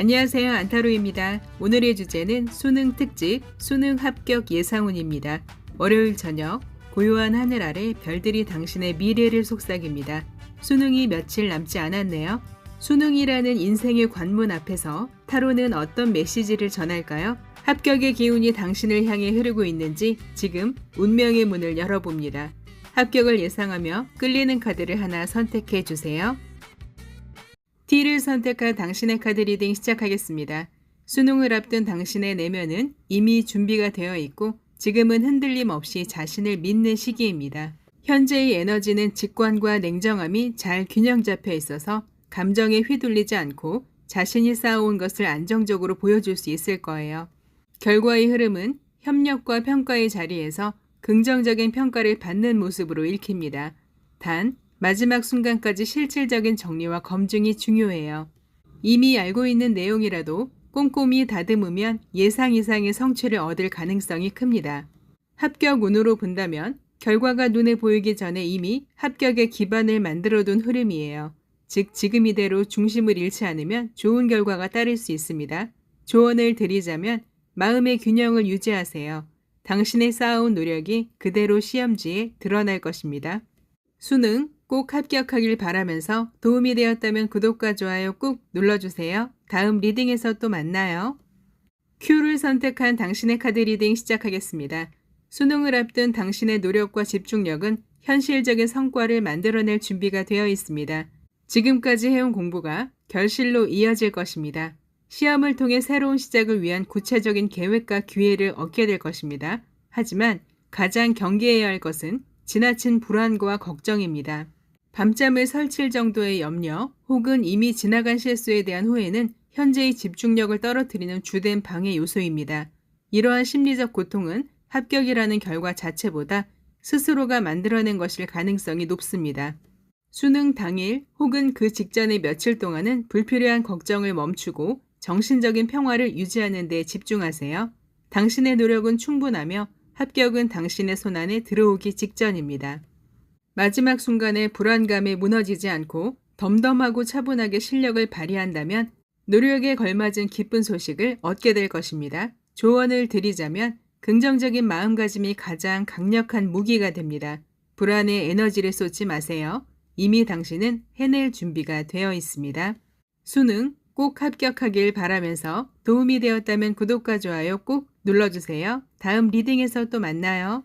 안녕하세요. 안타로입니다. 오늘의 주제는 수능 특집 수능 합격 예상운입니다. 월요일 저녁 고요한 하늘 아래 별들이 당신의 미래를 속삭입니다. 수능이 며칠 남지 않았네요. 수능이라는 인생의 관문 앞에서 타로는 어떤 메시지를 전할까요? 합격의 기운이 당신을 향해 흐르고 있는지 지금 운명의 문을 열어봅니다. 합격을 예상하며 끌리는 카드를 하나 선택해 주세요. T를 선택한 당신의 카드 리딩 시작하겠습니다. 수능을 앞둔 당신의 내면은 이미 준비가 되어 있고 지금은 흔들림 없이 자신을 믿는 시기입니다. 현재의 에너지는 직관과 냉정함이 잘 균형 잡혀 있어서 감정에 휘둘리지 않고 자신이 쌓아온 것을 안정적으로 보여줄 수 있을 거예요. 결과의 흐름은 협력과 평가의 자리에서 긍정적인 평가를 받는 모습으로 읽힙니다. 단, 마지막 순간까지 실질적인 정리와 검증이 중요해요. 이미 알고 있는 내용이라도 꼼꼼히 다듬으면 예상 이상의 성취를 얻을 가능성이 큽니다. 합격 운으로 본다면 결과가 눈에 보이기 전에 이미 합격의 기반을 만들어둔 흐름이에요. 즉, 지금 이대로 중심을 잃지 않으면 좋은 결과가 따를 수 있습니다. 조언을 드리자면 마음의 균형을 유지하세요. 당신의 쌓아온 노력이 그대로 시험지에 드러날 것입니다. 수능 꼭 합격하길 바라면서 도움이 되었다면 구독과 좋아요 꾹 눌러주세요. 다음 리딩에서 또 만나요. Q를 선택한 당신의 카드 리딩 시작하겠습니다. 수능을 앞둔 당신의 노력과 집중력은 현실적인 성과를 만들어낼 준비가 되어 있습니다. 지금까지 해온 공부가 결실로 이어질 것입니다. 시험을 통해 새로운 시작을 위한 구체적인 계획과 기회를 얻게 될 것입니다. 하지만 가장 경계해야 할 것은 지나친 불안과 걱정입니다. 밤잠을 설칠 정도의 염려 혹은 이미 지나간 실수에 대한 후회는 현재의 집중력을 떨어뜨리는 주된 방해 요소입니다. 이러한 심리적 고통은 합격이라는 결과 자체보다 스스로가 만들어낸 것일 가능성이 높습니다. 수능 당일 혹은 그 직전의 며칠 동안은 불필요한 걱정을 멈추고 정신적인 평화를 유지하는 데 집중하세요. 당신의 노력은 충분하며 합격은 당신의 손안에 들어오기 직전입니다. 마지막 순간에 불안감에 무너지지 않고 덤덤하고 차분하게 실력을 발휘한다면 노력에 걸맞은 기쁜 소식을 얻게 될 것입니다. 조언을 드리자면 긍정적인 마음가짐이 가장 강력한 무기가 됩니다. 불안에 에너지를 쏟지 마세요. 이미 당신은 해낼 준비가 되어 있습니다. 수능 꼭 합격하길 바라면서 도움이 되었다면 구독과 좋아요 꼭 눌러주세요. 다음 리딩에서 또 만나요.